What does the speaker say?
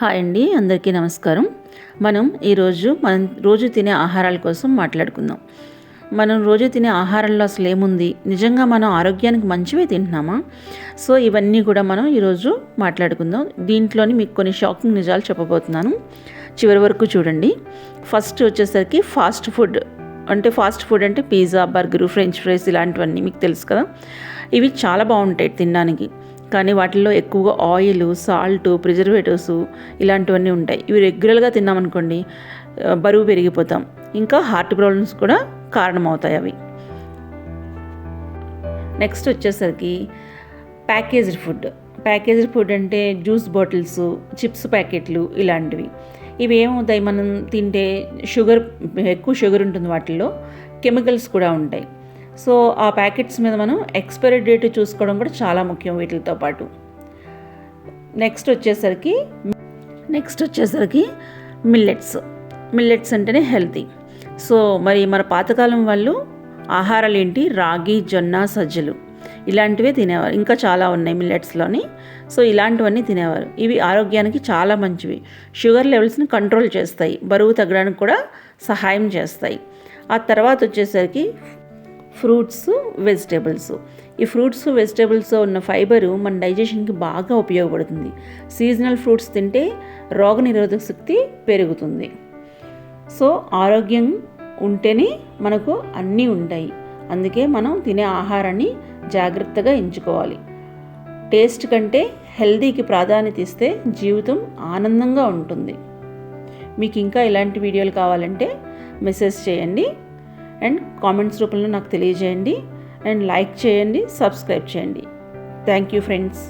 Hi అండి అందరికీ నమస్కారం. మనం ఈరోజు మనం రోజు తినే ఆహారాల కోసం మాట్లాడుకుందాం. మనం రోజు తినే ఆహారంలో అసలు ఏముంది? నిజంగా మనం ఆరోగ్యానికి మంచివే తింటున్నామా? సో ఇవన్నీ కూడా మనం ఈరోజు మాట్లాడుకుందాం. దీంట్లోని మీకు కొన్ని షాకింగ్ నిజాలు చెప్పబోతున్నాను. చివరి వరకు చూడండి. ఫస్ట్ వచ్చేసరికి ఫాస్ట్ ఫుడ్. అంటే ఫాస్ట్ ఫుడ్ అంటే పిజ్జా బర్గర్ ఫ్రెంచ్ ఫ్రైస్ ఇలాంటివన్నీ మీకు తెలుసు కదా? ఇవి చాలా బాగుంటాయి తినడానికి. కానీ వాటిల్లో ఎక్కువగా ఆయిల్ సాల్ట్ ప్రిజర్వేటివ్స్ ఇలాంటివన్నీ ఉంటాయి. ఇవి రెగ్యులర్గా తిన్నామనుకోండి బరువు పెరిగిపోతాం. ఇంకా హార్ట్ ప్రాబ్లమ్స్ కూడా కారణమవుతాయి అవి. నెక్స్ట్ వచ్చేసరికి ప్యాకేజ్డ్ ఫుడ్. ప్యాకేజ్డ్ ఫుడ్ అంటే జ్యూస్ బాటిల్స్ చిప్స్ ప్యాకెట్లు ఇలాంటివి. ఇవి ఏమవుతాయి? మనం తింటే షుగర్ ఎక్కువ షుగర్ ఉంటుంది వాటిల్లో కెమికల్స్ కూడా ఉంటాయి. సో ఆ ప్యాకెట్స్ మీద మనం ఎక్స్పైరీ డేట్ చూసుకోవడం కూడా చాలా ముఖ్యం వీటితో పాటు. నెక్స్ట్ వచ్చేసరికి నెక్స్ట్ వచ్చేసరికి మిల్లెట్స్. మిల్లెట్స్ అంటేనే హెల్తీ. సో మరి మన పాతకాలం వాళ్ళు ఆహారాలు ఏంటి రాగి జొన్న సజ్జలు ఇలాంటివే తినేవారు. ఇంకా చాలా ఉన్నాయి మిల్లెట్స్లోని. సో ఇలాంటివన్నీ తినేవారు. ఇవి ఆరోగ్యానికి చాలా మంచివి. షుగర్ లెవెల్స్ని కంట్రోల్ చేస్తాయి. బరువు తగ్గడానికి కూడా సహాయం చేస్తాయి. ఆ తర్వాత వచ్చేసరికి ఫ్రూట్స్ వెజిటేబుల్స్. ఈ ఫ్రూట్స్ వెజిటేబుల్స్ ఉన్న ఫైబర్ మన డైజెషన్కి బాగా ఉపయోగపడుతుంది. సీజనల్ ఫ్రూట్స్ తింటే రోగనిరోధక శక్తి పెరుగుతుంది. సో ఆరోగ్యం ఉంటేనే మనకు అన్నీ ఉంటాయి. అందుకే మనం తినే ఆహారాన్ని జాగ్రత్తగా ఎంచుకోవాలి. టేస్ట్ కంటే హెల్దీకి ప్రాధాన్యత ఇస్తే జీవితం ఆనందంగా ఉంటుంది. మీకు ఇంకా ఇలాంటి వీడియోలు కావాలంటే మెసేజ్ చేయండి. అండ్ కామెంట్స్ రూపంలో నాకు తెలియజేయండి అండ్ లైక్ చేయండి సబ్స్క్రైబ్ చేయండి. Thank you friends.